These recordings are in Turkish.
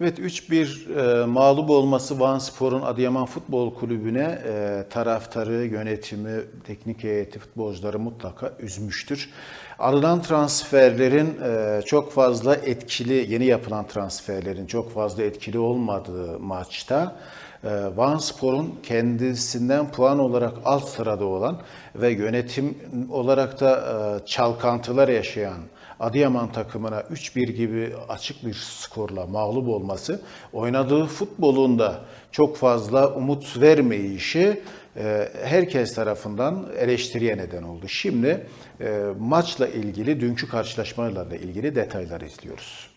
Evet 3-1 e, mağlup olması Van Spor'un Adıyaman Futbol Kulübü'ne e, taraftarı, yönetimi, teknik heyeti, futbolcuları mutlaka üzmüştür. Alınan transferlerin e, çok fazla etkili, yeni yapılan transferlerin çok fazla etkili olmadığı maçta e, Van Spor'un kendisinden puan olarak alt sırada olan ve yönetim olarak da e, çalkantılar yaşayan Adıyaman takımına 3-1 gibi açık bir skorla mağlup olması oynadığı futbolunda çok fazla umut vermeyişi e, herkes tarafından eleştiriye neden oldu. Şimdi e, maçla ilgili, dünkü karşılaşmalarla ilgili detaylar izliyoruz.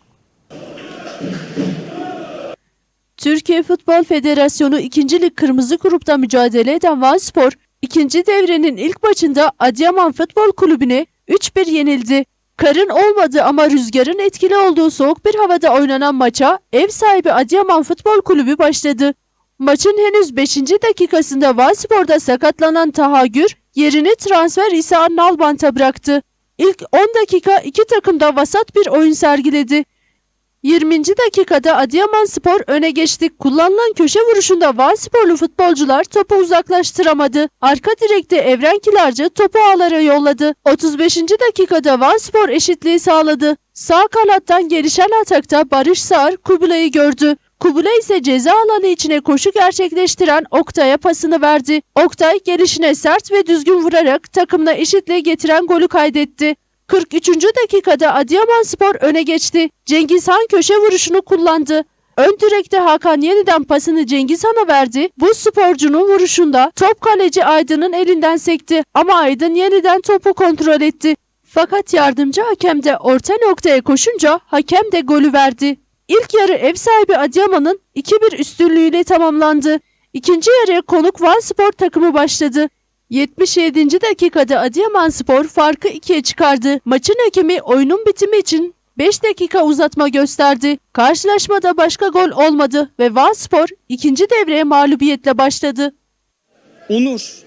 Türkiye Futbol Federasyonu 2. Lig Kırmızı Grup'ta mücadele eden Vanspor, ikinci devrenin ilk maçında Adıyaman Futbol Kulübü'ne 3-1 yenildi. Karın olmadığı ama rüzgarın etkili olduğu soğuk bir havada oynanan maça ev sahibi Adıyaman Futbol Kulübü başladı. Maçın henüz 5. dakikasında Vanspor'da sakatlanan Taha Gür yerini transfer İsa Nalbant'a bıraktı. İlk 10 dakika iki takım da vasat bir oyun sergiledi. 20. dakikada Adıyaman Spor öne geçti. Kullanılan köşe vuruşunda Van Sporlu futbolcular topu uzaklaştıramadı. Arka direkte Evren Kilarcı topu ağlara yolladı. 35. dakikada Van Spor eşitliği sağladı. Sağ kanattan gelişen atakta Barış Sağır Kubilay'ı gördü. Kubilay ise ceza alanı içine koşu gerçekleştiren Oktay'a pasını verdi. Oktay gelişine sert ve düzgün vurarak takımına eşitliği getiren golü kaydetti. 43. dakikada Adıyaman Spor öne geçti. Cengiz Han köşe vuruşunu kullandı. Ön direkte Hakan yeniden pasını Cengiz Han'a verdi. Bu sporcunun vuruşunda top kaleci Aydın'ın elinden sekti ama Aydın yeniden topu kontrol etti. Fakat yardımcı hakem de orta noktaya koşunca hakem de golü verdi. İlk yarı ev sahibi Adıyaman'ın 2-1 üstünlüğüyle tamamlandı. İkinci yarıya konuk Van Spor takımı başladı. 77. dakikada Adıyaman Spor farkı ikiye çıkardı. Maçın hakemi oyunun bitimi için 5 dakika uzatma gösterdi. Karşılaşmada başka gol olmadı ve Van Spor ikinci devreye mağlubiyetle başladı. Onur